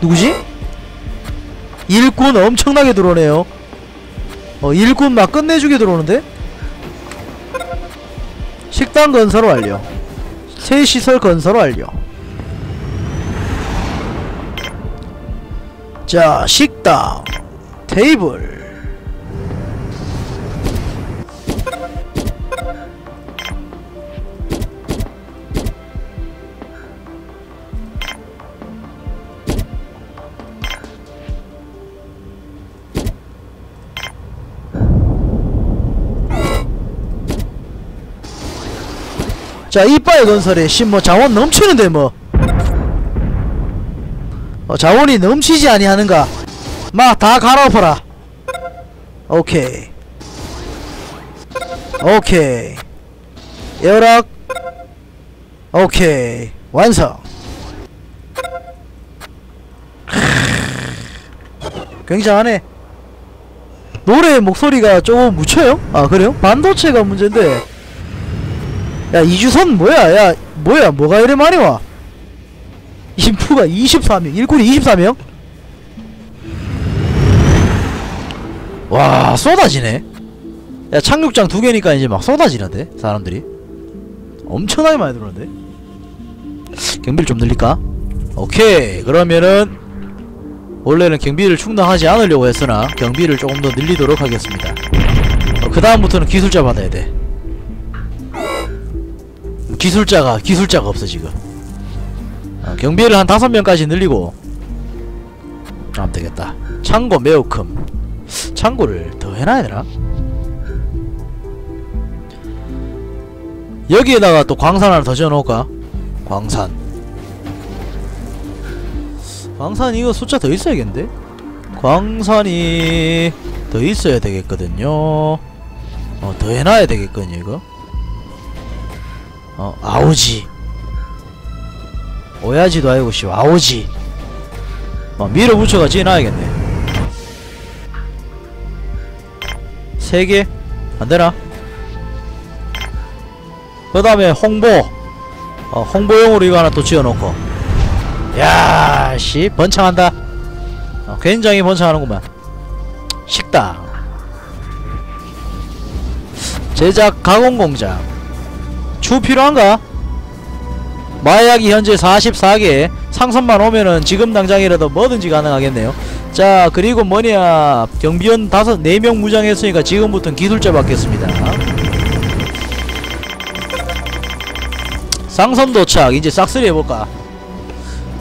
누구지? 일꾼 엄청나게 들어오네요. 어 일꾼 막 끝내주게 들어오는데? 식당 건설 완료. 세시설 건설 완료. 자 식당. 테이블 자 이빨 건설에 씨뭐 자원 넘치는데 뭐. 어, 자원이 넘치지 아니하는가? 막 다 갈아엎어라. 오케이. 오케이. 에어락. 오케이. 완성. 굉장하네. 노래 목소리가 조금 묻혀요? 아 그래요? 반도체가 문제인데 야 이주선 뭐야? 야 뭐야? 뭐가 이래 많이 와? 인프가 24명. 일꾼이 24명? 와 쏟아지네. 야 착륙장 두 개니까 이제 막 쏟아지는데 사람들이. 엄청나게 많이 들어오는데? 경비를 좀 늘릴까? 오케이. 그러면은 원래는 경비를 충당하지 않으려고 했으나 경비를 조금 더 늘리도록 하겠습니다. 어, 그 다음부터는 기술자 받아야 돼 기술자가 기술자가 없어 지금 어, 경비를 한 다섯 명까지 늘리고 하면 되겠다 창고 매우 큼 창고를 더 해놔야 되나? 여기에다가 또 광산 하나 더 지어놓을까? 광산 광산 이거 숫자 더 있어야겠는데? 광산이 더 있어야 되겠거든요 어, 더 해놔야 되겠거든요 이거 어 아오지. 오야지도 아니고 씨 아오지. 어 밀어붙여가 지어놔야겠네. 세개? 안되나? 그 다음에 홍보. 어 홍보용으로 이거 하나 또 지어놓고. 야씨 번창한다. 어, 굉장히 번창하는구만. 식당. 제작 가공공장 추 필요한가? 마약이 현재 44개 상선만 오면은 지금 당장이라도 뭐든지 가능하겠네요. 자 그리고 뭐냐 경비원 다섯 4명 무장했으니까 지금부터는 기술자 받겠습니다. 상선 도착 이제 싹쓸이 해볼까?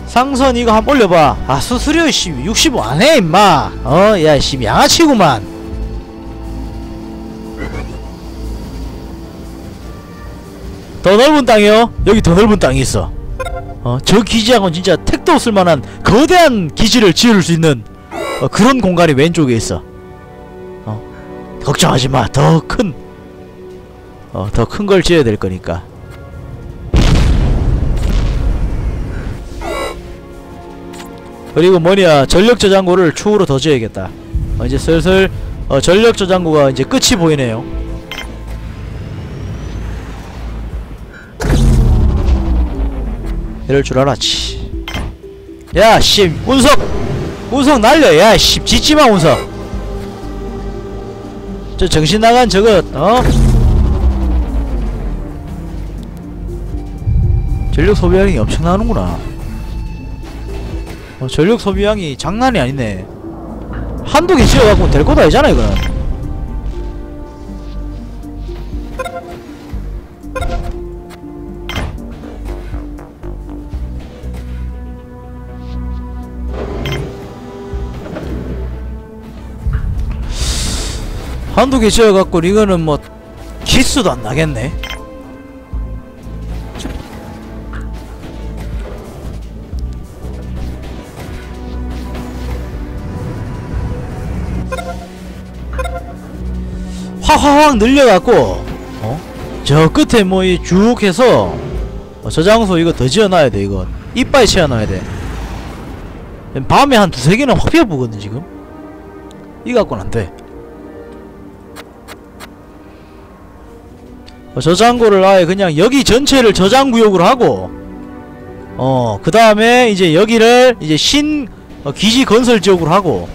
상선 이거 한번 올려봐. 아 수수료 씨65 안해 임마. 어야씨 양아치구만 더 넓은 땅이요? 여기 더 넓은 땅이 있어 어, 저 기지하고는 진짜 택도 없을 만한 거대한 기지를 지을 수 있는 어, 그런 공간이 왼쪽에 있어 어, 걱정하지 마. 더 큰, 어, 더 큰 걸 지어야 될 거니까. 그리고 뭐냐, 전력 저장고를 추후로 더 지어야겠다. 어, 이제 슬슬, 어, 전력 저장고가 이제 끝이 보이네요. 이럴 줄 알았지. 야, 씨, 운석! 운석 날려, 야, 씨, 짓지마, 운석! 저 정신 나간 저거, 어? 전력 소비량이 엄청나는구나. 어, 전력 소비량이 장난이 아니네. 한두 개 지어갖고 될 것도 아니잖아, 이거는. 한두 개 지어갖고 이거는 뭐 키스도 안 나겠네. 확확확 늘려갖고 어? 저 끝에 뭐 이 쭉 해서 어, 저 장소 이거 더 지어놔야 돼 이거 이빨 채워놔야 돼 밤에 한 두세 개는 확 피어보거든 지금 이거 갖고는 안돼 어, 저장고를 아예 그냥 여기 전체를 저장구역으로 하고 어 그 다음에 이제 여기를 이제 신 어, 기지 건설 지역으로 하고.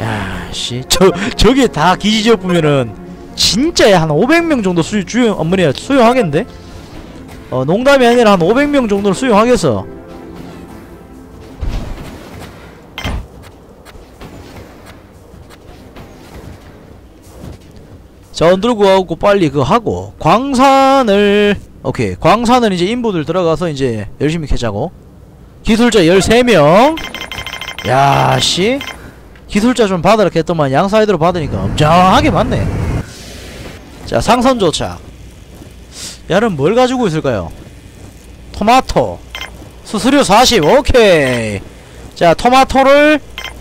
야씨 저 저게 다 기지 지역 보면은 진짜 한 500명 정도 수용 주용 어 뭐냐 수용하겠는데? 어 농담이 아니라 한 500명 정도를 수용하겠어 자원 들고 가고 빨리 그거 하고 광산을 오케이 광산을 이제 인부들 들어가서 이제 열심히 캐자고. 기술자 13명. 야씨. 기술자 좀 받으라 했더만 양 사이드로 받으니까 엄청하게 많네. 자 상선 조착 야는 뭘 가지고 있을까요? 토마토. 수수료 40 오케이. 자 토마토를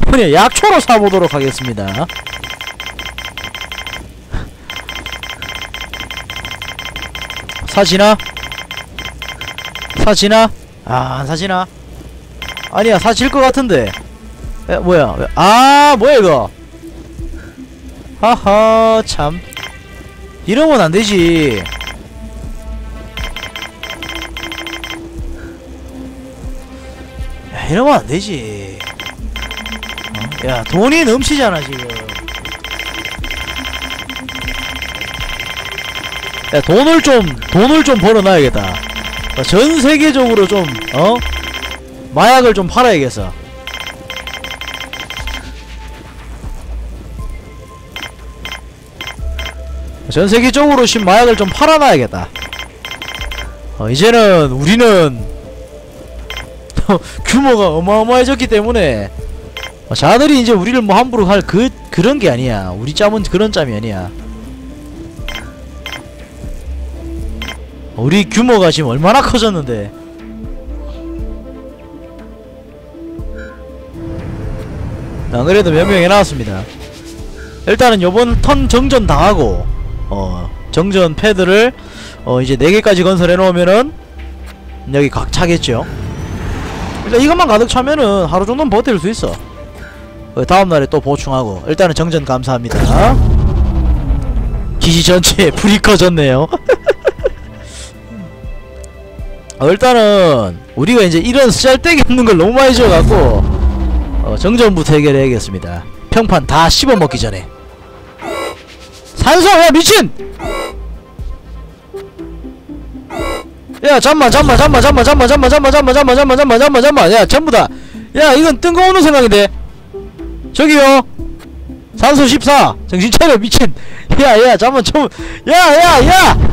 그냥 약초로 사보도록 하겠습니다 사지나? 사지나? 아, 안 사지나? 아니야, 사질 것 같은데. 에, 뭐야? 왜- 아, 뭐야, 이거? 하하, 참. 이러면 안 되지. 야, 이러면 안 되지. 어? 야, 돈이 넘치잖아, 지금. 야 돈을 좀 돈을 좀 벌어놔야겠다. 어, 전 세계적으로 좀 어? 마약을 좀 팔아야겠어. 전 세계적으로 신 마약을 좀 팔아놔야겠다. 어, 이제는 우리는 규모가 어마어마해졌기 때문에 어, 자들이 이제 우리를 뭐 함부로 할 그 그런 게 아니야. 우리 짬은 그런 짬이 아니야. 우리 규모가 지금 얼마나 커졌는데. 안 그래도 몇 명 해놨습니다. 일단은 요번 턴 정전 당하고 어 정전 패드를 어 이제 4개까지 건설해 놓으면은 여기 각 차겠죠. 일단 이것만 가득 차면은 하루 정도는 버틸 수 있어. 그 다음날에 또 보충하고. 일단은 정전 감사합니다. 기지 전체에 불이 꺼졌네요 어, 일단은 우리가 이제 이런 쓰잘데기 없는 걸 너무 많이 줘갖고 어, 정전부터 해결해야겠습니다 평판 다 씹어먹기 전에 산소 야 미친 야 잠만 잠만 잠만 잠만 잠만 잠만 잠만 잠만 잠만 잠만 잠만 잠만 잠만 야 전부 다야 이건 뜬금없는 생각인데 저기요 산소 14 정신 차려 미친 야야 잠만 좀 야야야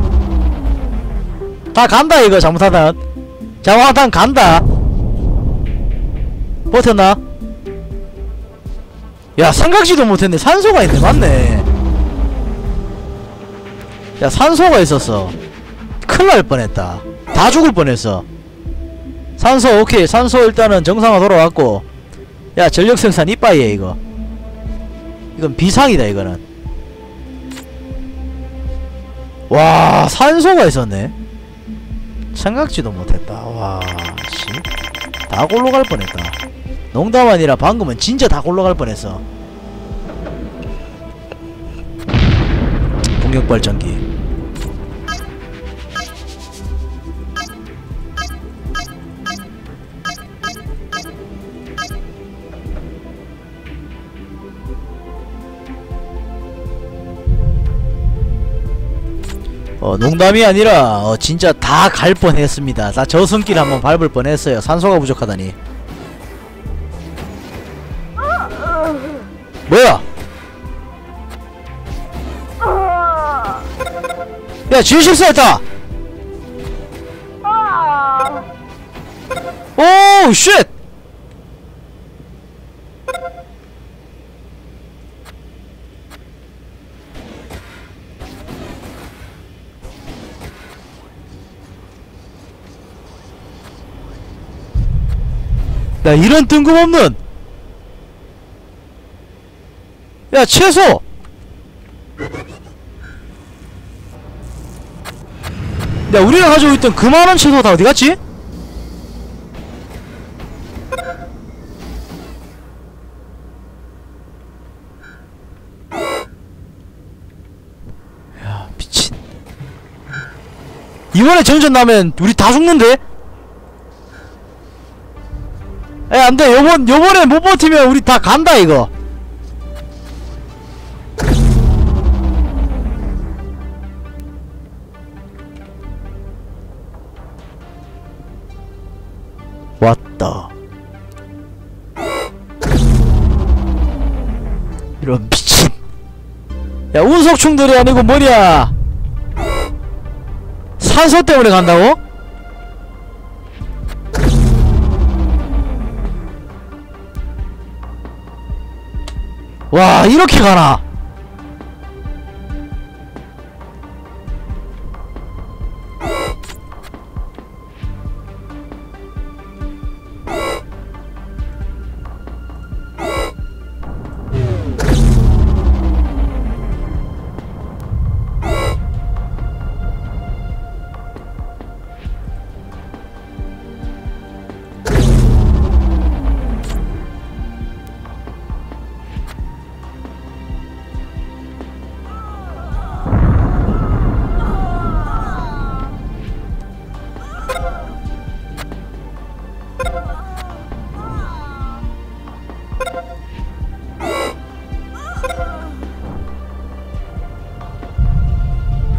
다 간다 이거. 잘못하다 잘못하다 간다. 버텼나? 야 생각지도 못했네. 산소가 있네. 맞네. 야 산소가 있었어. 큰일날 뻔했다. 다 죽을 뻔했어. 산소 오케이. 산소 일단은 정상화 돌아왔고. 야 전력 생산 이빠이에 이거. 이건 비상이다 이거는. 와 산소가 있었네 생각지도 못했다. 와 씨. 다 골로 갈 뻔했다. 농담 아니라 방금은 진짜 다 골로 갈 뻔했어. 풍력발전기 어 농담이 아니라 어 진짜 다 갈 뻔했습니다. 다 저승길 한번 밟을 뻔했어요. 산소가 부족하다니. 뭐야? 야 지우 실수했다! 오 쉣! 야 이런 뜬금없는 야 채소 야 우리가 가지고 있던 그 많은 채소 다 어디갔지? 야 미친 이번에 정전 나면 우리 다 죽는데? 안돼. 요번 요번에 못 버티면 우리 다 간다 이거. 왔다. 이런 미친. 야 운석 충돌이 아니고 뭐냐? 산소 때문에 간다고? 와 이렇게 가나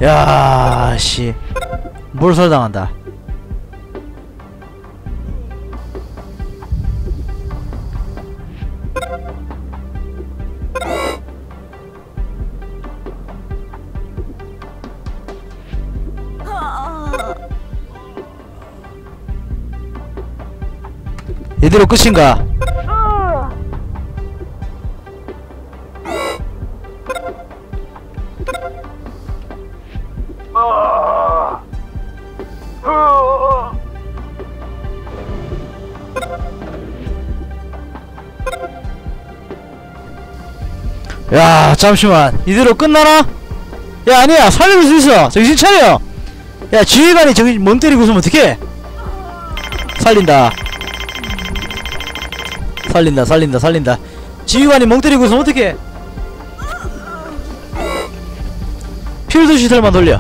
야 씨 몰살 당한다 이대로 끝인가? 잠시만. 이대로 끝나나? 야 아니야. 살릴 수 있어. 정신 차려. 야 지휘관이 정신 멍 때리고 있으면 어떡해? 살린다. 살린다 살린다 살린다. 지휘관이 멍 때리고 있으면 어떡해? 필드 시설만 돌려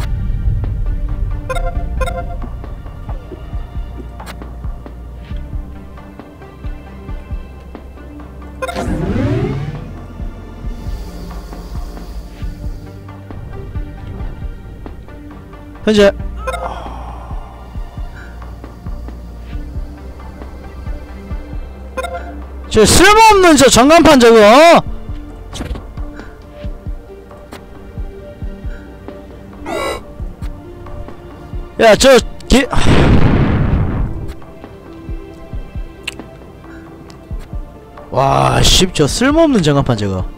현재 저 쓸모없는 저 전간판 저거 어? 야저 개... 와, 씨, 저 쓸모없는 전간판 저거.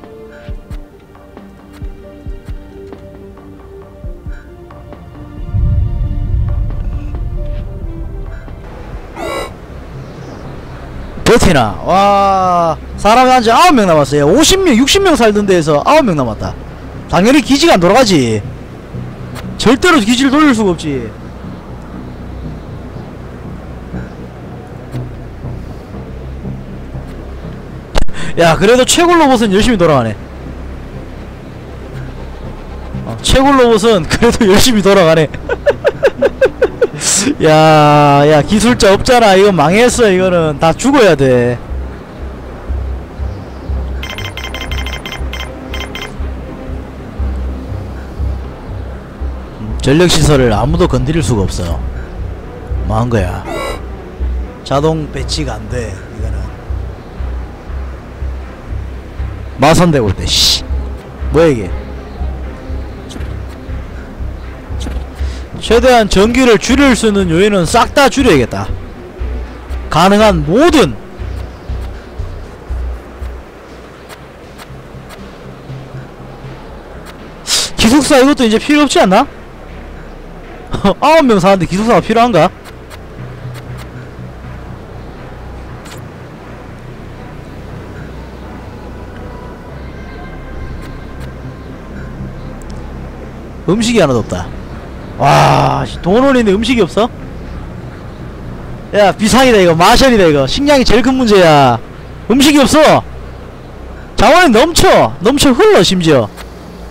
버티나. 와 사람이 한지 9명 남았어요. 50명 60명 살던 데에서 9명 남았다. 당연히 기지가 안 돌아가지. 절대로 기지를 돌릴 수가 없지. 야 그래도 최고 로봇은 열심히 돌아가네. 어, 최고 로봇은 그래도 열심히 돌아가네 야, 야, 기술자 없잖아. 이거 망했어. 이거는 다 죽어야 돼. 음, 전력 시설을 아무도 건드릴 수가 없어. 망한 거야. 자동 배치가 안 돼. 이거는. 마선되고 있대. 씨. 뭐야 이게? 최대한 전기를 줄일 수 있는 요인은 싹 다 줄여야겠다. 가능한 모든 기숙사 이것도 이제 필요 없지 않나? 아홉 명 사는데 기숙사가 필요한가? 음식이 하나도 없다. 와, 씨, 돈 올리는데 음식이 없어? 야, 비상이다, 이거. 마셜이다, 이거. 식량이 제일 큰 문제야. 음식이 없어! 자원이 넘쳐! 넘쳐 흘러, 심지어.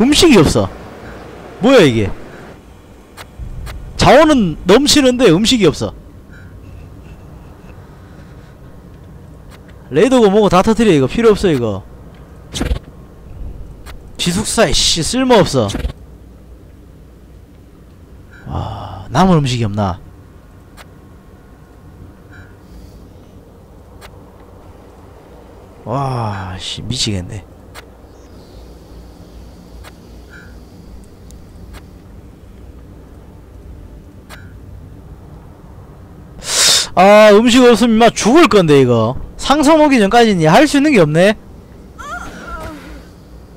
음식이 없어. 뭐야, 이게. 자원은 넘치는데 음식이 없어. 레이더고 뭐고 다 터트려 이거 필요 없어 이거 기숙사에 씨 쓸모없어 와 남은 음식이 없나? 와 씨 미치겠네. 아 음식 없으면 막 죽을 건데 이거. 상성 오기 전까지는 할 수 있는 게 없네.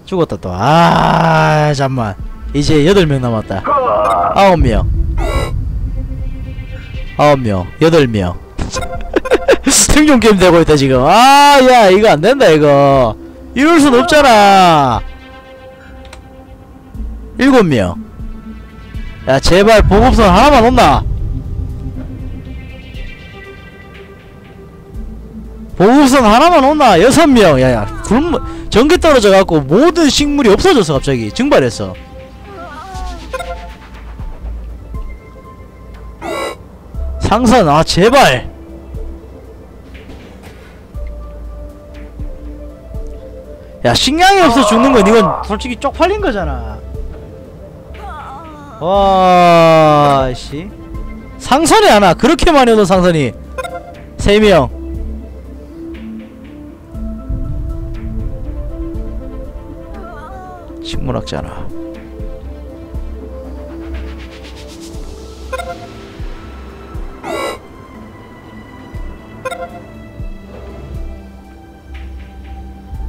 죽었다 또 아 잠만. 이제 여덟 명 남았다. 아홉 명 아홉 명 여덟 명. 생존 게임 되고 있다 지금. 아 야 이거 안 된다 이거. 이럴 순 없잖아. 일곱 명야 제발 보급선 하나만 온나 보급선 하나만 온나 여섯 명. 야야 굶 전기 떨어져 갖고 모든 식물이 없어졌어 갑자기. 증발했어 상선 아 제발. 야 식량이 없어 죽는 건 이건 솔직히 쪽팔린 거잖아. 와씨. 상선이 하나 그렇게 많이 오던 상선이. 세명. 식물학자나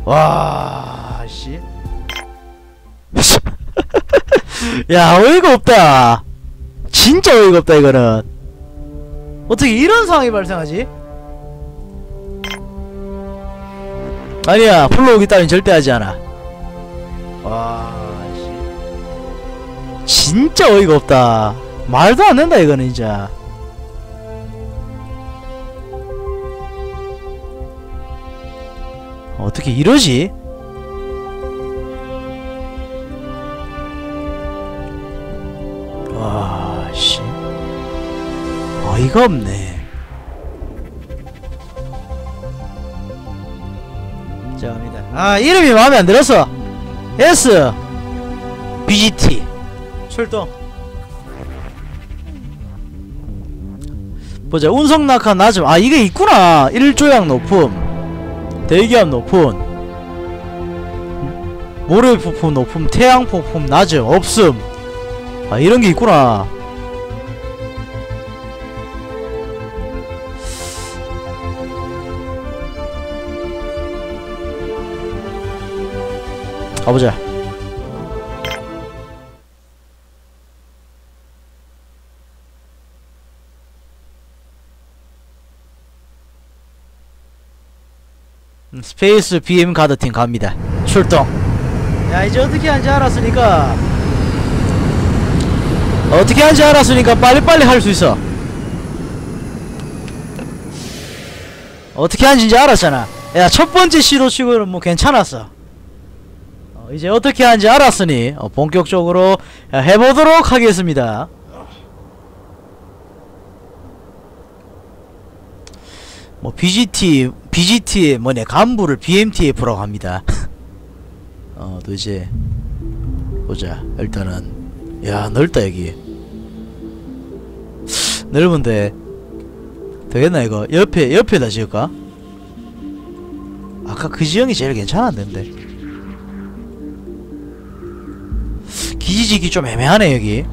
와, 씨. 야, 어이가 없다. 진짜 어이가 없다, 이거는. 어떻게 이런 상황이 발생하지? 아니야, 플로우기 따윈 절대 하지 않아. 와, 씨. 진짜 어이가 없다. 말도 안 된다, 이거는, 진짜. 어떻게 이러지? 와, 씨. 어이가 없네. 자, 갑니다. 아, 이름이 마음에 안 들었어. S. BGT. 출동. 보자. 운석 낙하 낮음. 아, 이게 있구나. 1조약 높음. 대기압 높은 모래 폭풍 높음 태양 폭풍 낮음 없음. 아 이런게 있구나. 가보자 스페이스 BM 가드팀 갑니다. 출동. 야 이제 어떻게 하는지 알았으니까 어떻게 하는지 알았으니까 빨리빨리 할 수 있어. 어떻게 하는지 알았잖아. 야 첫 번째 시도 치고는 뭐 괜찮았어. 어, 이제 어떻게 하는지 알았으니 어, 본격적으로 해보도록 하겠습니다. 뭐 BGT BGT의 뭐냐 간부를 BMT에 보라고 합니다. 어 도대체 보자. 일단은. 야 넓다 여기. 넓은데. 되겠나 이거? 옆에 옆에다 지을까? 아까 그 지형이 제일 괜찮았는데. 기지지기 좀 애매하네 여기.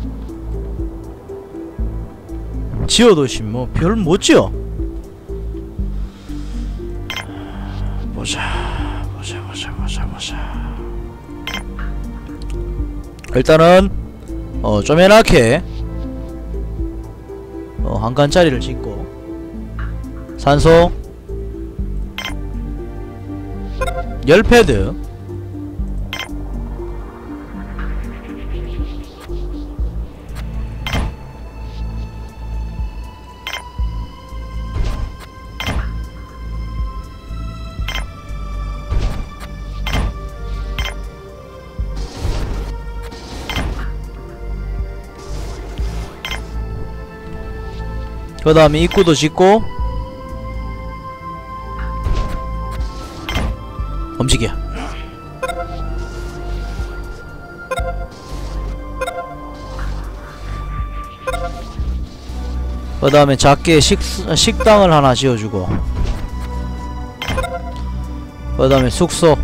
지어도 뭐별 못 지어 보자 보자 보자 보자 보자. 일단은 어 쪼매나게. 어 한칸짜리를 짓고. 산소. 열 패드 그 다음에 입구도 짓고 움직여. 그 다음에 작게 식, 식당을 하나 지어주고 그 다음에 숙소.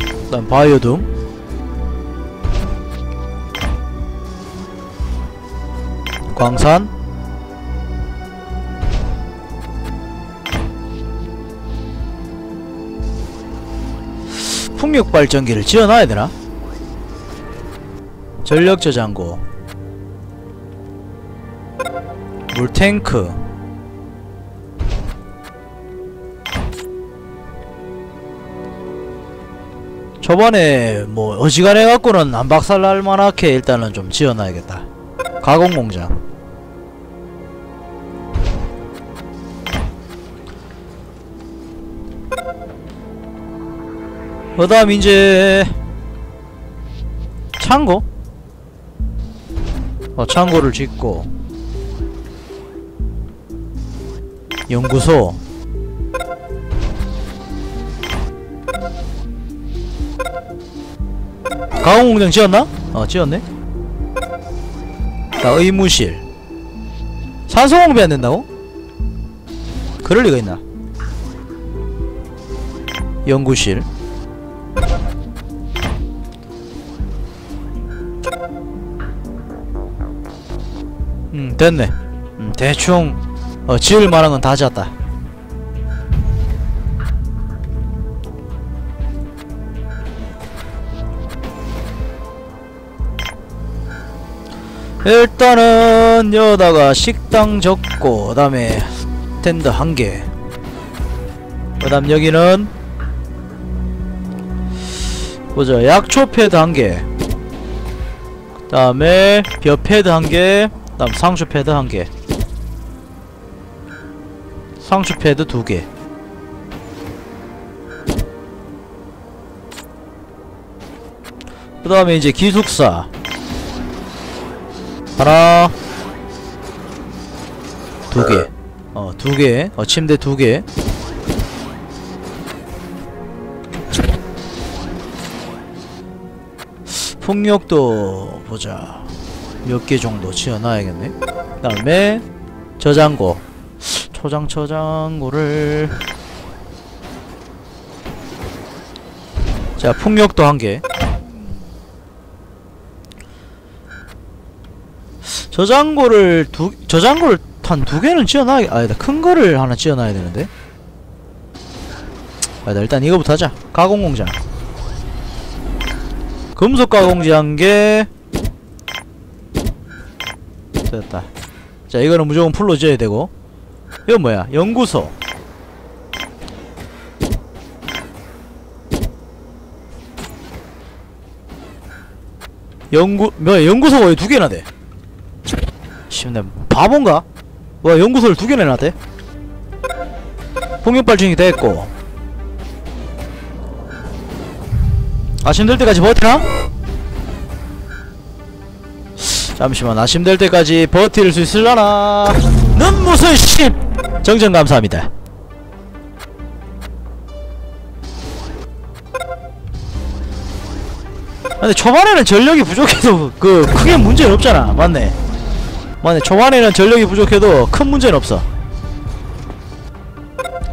그 다음 바이오둠 광산? 풍력 발전기를 지어놔야 되나? 전력 저장고. 물탱크. 초반에 뭐 어지간해 갖고는 안 박살날 만하게 일단은 좀 지어놔야겠다. 가공공장 그 다음 이제 창고? 어 창고를 짓고 연구소. 가공공장 지었나? 어 지었네. 자 의무실. 산소공배 안 된다고? 그럴 리가 있나? 연구실 됐네. 음, 대충 어, 지을 만한 건 다 지었다. 일단은 여기다가 식당 적고 그 다음에 스탠드 한개. 그 다음 여기는 보자 약초 패드 한개. 그 다음에 벼 패드 한개. 그 다음 상추 패드 한개. 상추 패드 두개. 그 다음에 이제 기숙사. 하나 두개. 어 두개. 어 침대 두개. 폭력도 보자 몇 개 정도 지어놔야겠네. 그 다음에 저장고. 초장 저장고를. 자 폭력도 한개. 저장고를 두 저장고를 한 두 개는 지어놔야 아니다 큰 거를 하나 지어놔야 되는데. 아니다 일단 이거부터 하자. 가공공장. 금속 가공지 한개 됐다 자 이거는 무조건 풀로 지어야 되고 이건 뭐야 연구소 연구 뭐야 연구소가 왜 두 개나 돼? 씨내 바본가? 와 연구소를 두 개나 놔대? 폭력 발전이 됐고 아침 될 때까지 버티나? 잠시만 아침 될 때까지 버틸 수 있을라나? 는 무슨 씨! 정정 감사합니다. 근데 초반에는 전력이 부족해도 그 크게 문제는 없잖아. 맞네. 맞네. 초반에는 전력이 부족해도 큰 문제는 없어.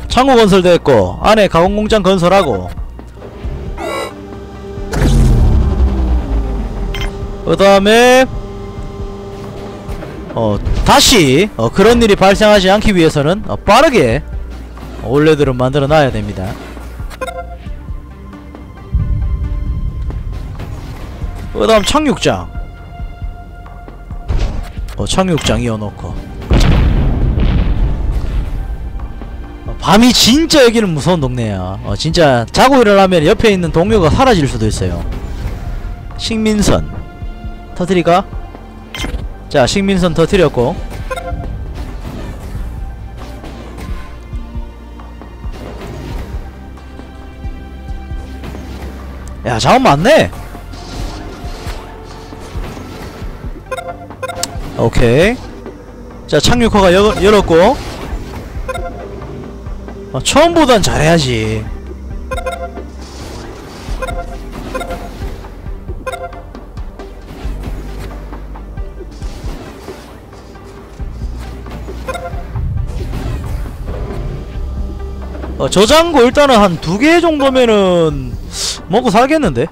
창고 건설됐고 안에 가공공장 건설하고. 그 다음에 어 다시 어, 그런 일이 발생하지 않기 위해서는 어, 빠르게 어, 원래대로 만들어 놔야 됩니다. 그 다음 착륙장. 어 착륙장 이어놓고. 어, 밤이 진짜 여기는 무서운 동네야. 어 진짜 자고 일어나면 옆에 있는 동료가 사라질 수도 있어요. 식민선. 터트리까? 자 식민선 터트렸고. 야 자원 많네. 오케이. 자 착륙허가 여, 열었고. 어, 처음보단 잘해야지 어, 저장고 일단은 한 두 개 정도면은 먹고 살겠는데?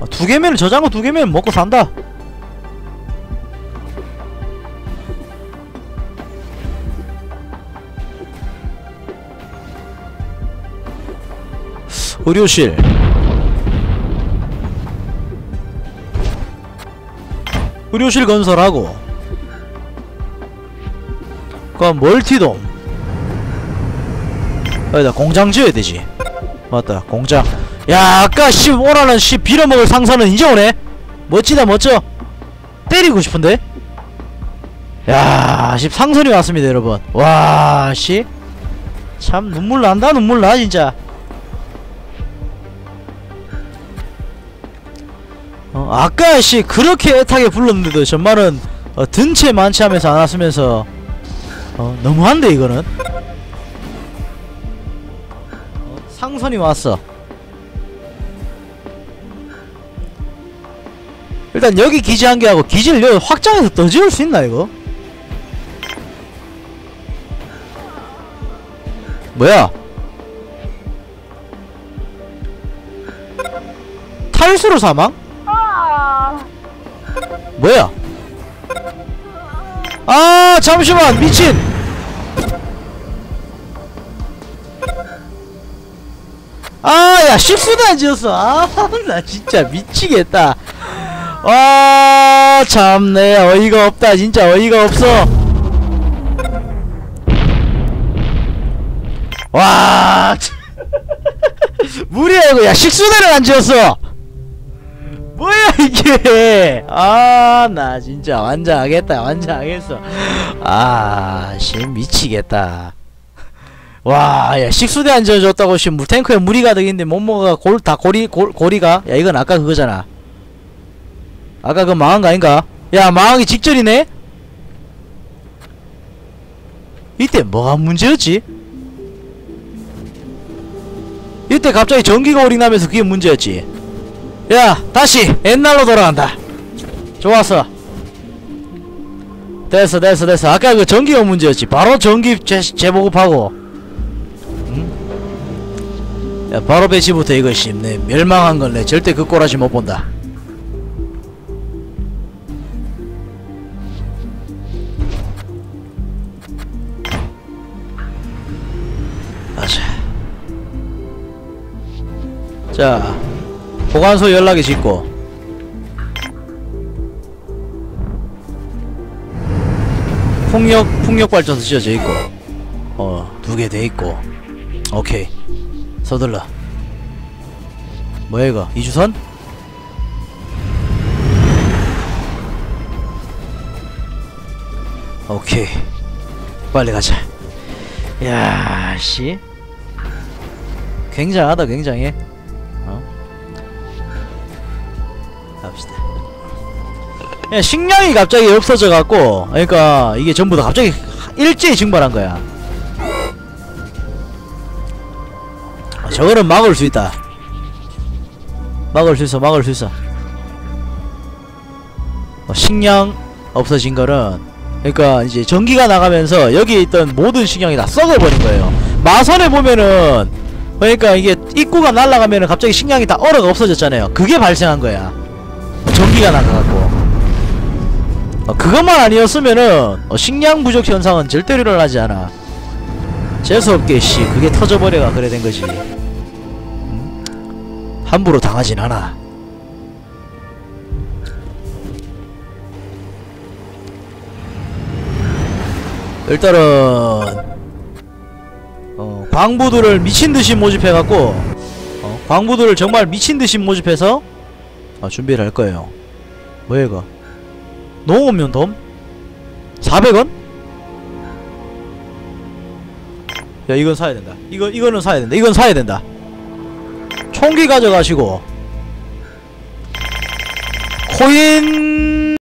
어, 두 개면 저장고 두 개면 먹고 산다. 의료실 의료실 건설하고 그럼 멀티돔 여기다 공장 지어야 되지. 맞다 공장. 야 아까 씨 오라는 씨 빌어먹을 상사는 이제 오네? 멋지다 멋져. 때리고 싶은데? 야씨 상선이 왔습니다 여러분. 와씨. 참 눈물 난다 눈물 나 진짜. 어, 아까 씨 그렇게 애타게 불렀는데도 정말은 어, 등체 만취하면서 안 왔으면서 어, 너무한데 이거는 상선이 왔어 일단 여기 기지 한 개하고 기지를 여기 확장해서 더 지을 수 있나 이거? 뭐야? 탈수로 사망? 뭐야? 아 잠시만 미친 아야 식수도 안 지었어. 아 나 진짜 미치겠다. 아 참내 어이가 없다. 진짜 어이가 없어. 와 이거 야 식수대를 안 지었어. 뭐야 이게. 아 나 진짜 완장하겠다 완장하겠어. 아씨 미치겠다 와 야 식수대 안 지어줬다고 씨 물탱크에 물이 가득인데 몸모가 골다 고리 골, 고리가? 야 이건 아까 그거잖아. 아까 그 망한 거 아닌가? 야 망하기 직전이네? 이때 뭐가 문제였지? 이때 갑자기 전기가 오링 나면서 그게 문제였지. 야 다시 옛날로 돌아간다. 좋았어. 됐어 됐어 됐어. 아까 그 전기가 문제였지. 바로 전기 재, 재보급하고. 응? 야 바로 배치부터 이것이 내 멸망한 건 내. 절대 그 꼬라지 못 본다. 맞아 자 보관소 연락이 짓고. 풍력 풍력 발전소 지어져 있고. 어 두 개 돼 있고. 오케이 서둘러. 뭐야 이거? 이주선? 오케이. 빨리 가자. 야씨. 굉장하다 굉장해 어? 갑시다. 야 식량이 갑자기 없어져 갖고 그러니까 이게 전부 다 갑자기 일제히 증발한 거야 저거는 막을 수 있다. 막을 수 있어 막을 수 있어. 어, 식량 없어진 거는 그러니까 이제 전기가 나가면서 여기 있던 모든 식량이 다 썩어버린 거예요. 마선에 보면은 그러니까 이게 입구가 날아가면은 갑자기 식량이 다 얼어가 없어졌잖아요. 그게 발생한 거야. 전기가 나가갖고. 어, 그것만 아니었으면은 어, 식량 부족 현상은 절대로 일어나지 않아. 재수없게 씨 그게 터져버려가 그래 된 거지. 음? 함부로 당하진 않아. 일단은 어, 광부들을 미친듯이 모집해갖고 어, 광부들을 정말 미친듯이 모집해서 어, 준비를 할 거예요. 뭐야 이거? 농업용 돔? 400원? 야 이건 사야 된다. 이거 이거는 사야 된다. 이건 사야 된다 총기 가져가시고. 코인